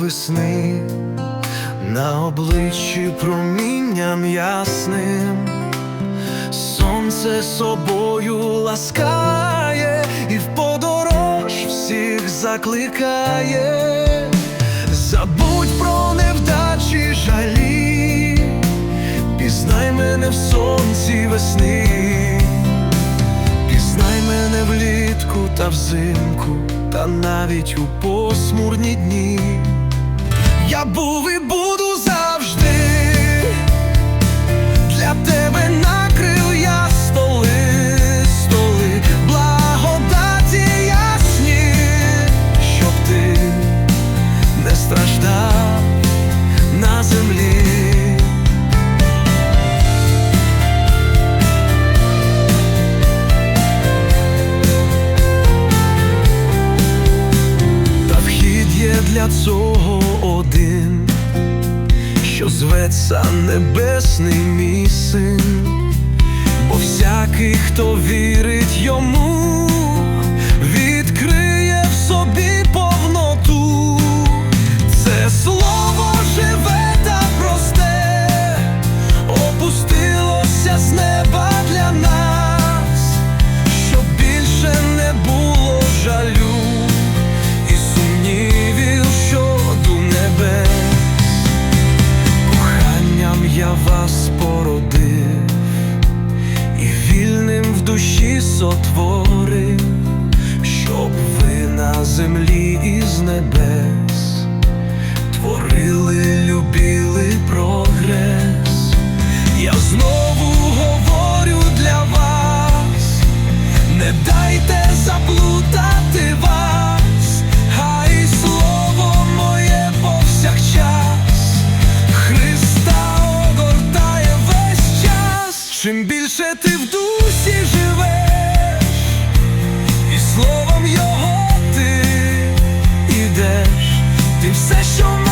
весни, на обличчі промінням ясним, сонце собою ласкає і в подорож всіх закликає, забудь про невдачі жалі, пізнай мене в сонці весни. Пізнай мене влітку та взимку, та навіть у посмурні дні. Я був і буду завжди. Для тебе накрив я столи, столи, благодаті ясні, щоб ти не страждав на землі. Що зветься небесний мій син, бо всякий, хто вірить йому, сотворив, щоб ви на землі із небес творили, любили прогрес. Я знову говорю для вас, не дайте заплутати вас, хай слово моє повсякчас, Христа огортає весь час. Чим більше ти Session